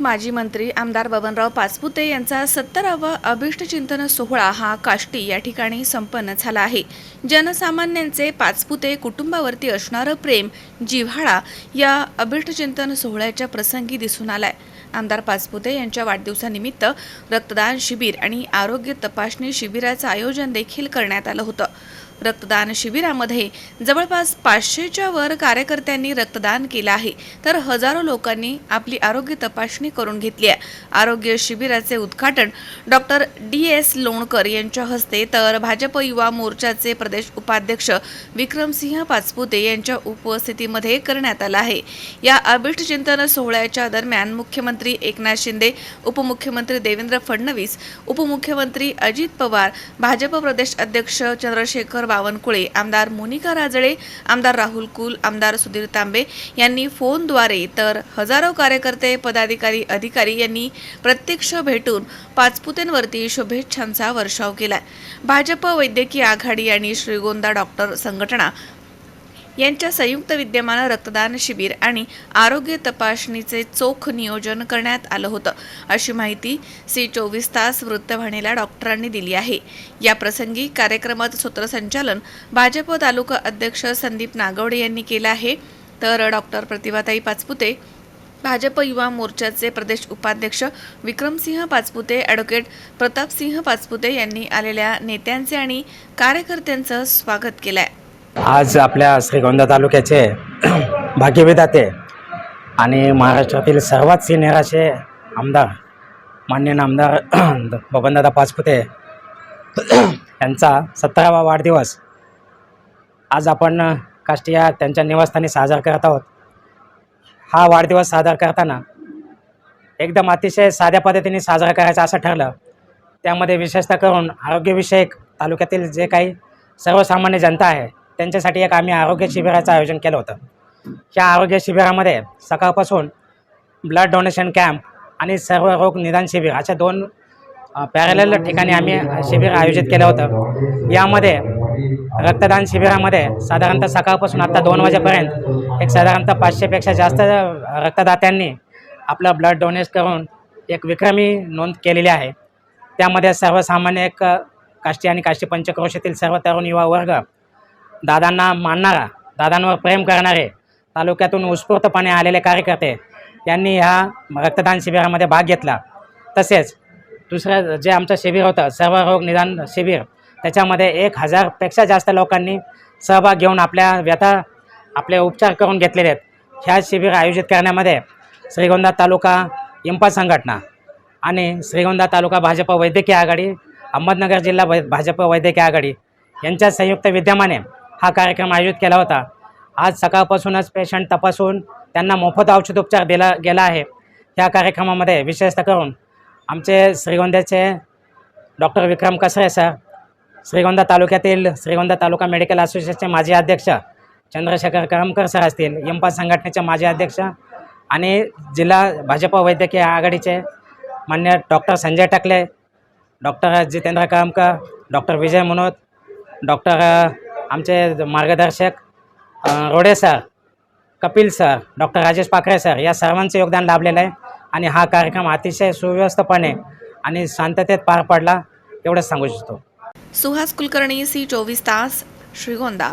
माजी मंत्री आमदार बबनराव पाचपुते यांचा सत्तरावा अभिष्टचिंतन सोहळा हा काष्टी या ठिकाणी संपन्न झाला आहे. जनसामान्यांचे पाचपुते कुटुंबावरती असणारं प्रेम जिव्हाळा या अभिष्टचिंतन सोहळ्याच्या प्रसंगी दिसून आलाय. आमदार पाचपुते यांच्या वाढदिवसानिमित्त रक्तदान शिबिर आणि आरोग्य तपासणी शिबिराचं आयोजन देखील करण्यात आलं होतं. रक्तदान शिबिरामध्ये जवळपास पाचशेच्या वर कार्यकर्त्यांनी रक्तदान केलं आहे. तर हजारो लोकांनी आपली आरोग्य तपासणी करून घेतली आहे. आरोग्य शिबिराचे उद्घाटन डॉक्टर डी एस लोणकर यांच्या हस्ते तर भाजप युवा मोर्चाचे प्रदेश उपाध्यक्ष विक्रमसिंह पाचपुते यांच्या उपस्थितीमध्ये करण्यात आलं आहे. या अभिष्ट चिंतन सोहळ्याच्या दरम्यान मुख्यमंत्री एकनाथ शिंदे उपमुख्यमंत्री देवेंद्र फडणवीस उपमुख्यमंत्री अजित पवार भाजप प्रदेश अध्यक्ष चंद्रशेखर बावनकुळे आमदार मोनिका राजळे आमदार राहुल कुल आमदार सुधीर तांबे यांनी फोनद्वारे तर हजारो कार्यकर्ते पदाधिकारी अधिकारी यांनी प्रत्यक्ष भेटून पाचपुतेंवरती शुभेच्छांचा वर्षाव केला भाजप वैद्यकीय आघाडी आणि श्रीगोंदा डॉक्टर संघटना यांच्या संयुक्त विद्यमानं रक्तदान शिबिर आणि आरोग्य तपासणीचे चोख नियोजन करण्यात आलं होतं. अशी माहिती सी चोवीस तास वृत्तवाहिनीला डॉक्टरांनी दिली आहे. या प्रसंगी कार्यक्रमात सूत्रसंचालन भाजप तालुका अध्यक्ष संदीप नागवडे यांनी केलं आहे. तर डॉक्टर प्रतिभाताई पाचपुते भाजप युवा मोर्चाचे प्रदेश उपाध्यक्ष विक्रमसिंह पाचपुते ॲडव्होकेट प्रतापसिंह पाचपुते यांनी आलेल्या नेत्यांचे आणि कार्यकर्त्यांचं स्वागत केलं आहे आज आपल्या श्रीगोंदा तालुक्याचे भाग्यविधाते आणि महाराष्ट्रातील सर्वात सिनियर असे आमदार मान्य आमदार बबनदादा पाचपुते यांचा सतरावा वाढदिवस. आज आपण काष्टिया त्यांच्या निवासस्थानी साजरा करत आहोत. हा वाढदिवस साजरा करताना एकदम अतिशय साध्या पद्धतीने साजरा करायचा असं ठरलं. त्यामध्ये विशेषतः करून आरोग्यविषयक तालुक्यातील जे काही सर्वसामान्य जनता आहे त्यांच्यासाठी एक आम्ही आरोग्य शिबिराचं आयोजन केलं होतं. ह्या आरोग्य शिबिरामध्ये सकाळपासून ब्लड डोनेशन कॅम्प आणि सर्व रोग निदान शिबिर अशा दोन पॅरल ठिकाणी आम्ही शिबिर आयोजित केलं होतं. यामध्ये रक्तदान शिबिरामध्ये साधारणतः सकाळपासून आत्ता दोन वाजेपर्यंत एक साधारणतः पाचशेपेक्षा जास्त रक्तदात्यांनी आपलं ब्लड डोनेट करून एक विक्रमी नोंद केलेली आहे. त्यामध्ये सर्वसामान्य एक काष्टी आणि काष्टी पंचक्रोशीतील सर्व तरुण युवा वर्ग दादांना मानणारा दादांवर प्रेम करणारे तालुक्यातून उत्स्फूर्तपणे आलेले कार्यकर्ते यांनी ह्या रक्तदान शिबिरामध्ये भाग घेतला. तसेच दुसरं जे आमचं शिबिर होतं सर्व रोग निदान शिबिर त्याच्यामध्ये एक हजारपेक्षा जास्त लोकांनी सहभाग घेऊन आपल्या व्यथा आपले उपचार करून घेतलेले आहेत. ह्या शिबिर आयोजित करण्यामध्ये श्रीगोंदा तालुका इंपा संघटना आणि श्रीगोंदा तालुका भाजप वैद्यकीय आघाडी अहमदनगर जिल्हा वै भाजप वैद्यकीय आघाडी यांच्या संयुक्त विद्यमाने हा कार्यक्रम आयोजित केला होता. आज सकाळपासूनच पेशंट तपासून त्यांना मोफत औषधोपचार दिला गेला आहे. या कार्यक्रमामध्ये विशेषतः करून आमचे श्रीगोंद्याचे डॉक्टर विक्रम कसरे सर श्रीगोंदा तालुक्यातील श्रीगोंदा तालुका मेडिकल असोसिएशनचे माजी अध्यक्ष चंद्रशेखर करमकर सर असतील यमपा संघटनेचे माजी अध्यक्ष आणि जिल्हा भाजप वैद्यकीय आघाडीचे मान्य doctor Sanjay Takle doctor Jitendra Karamkar doctor Vijay Manot doctor आमचे मार्गदर्शक Rode sir Kapil sir doctor Rajesh Pakhare sir या सर्वांचं योगदान लाभलेलं आहे. आणि हा कार्यक्रम अतिशय सुव्यवस्थपणे आणि शांततेत पार पडला एवढंच सांगू इच्छितो. सुहास कुलकर्णी सी चोवीस तास श्रीगोंदा.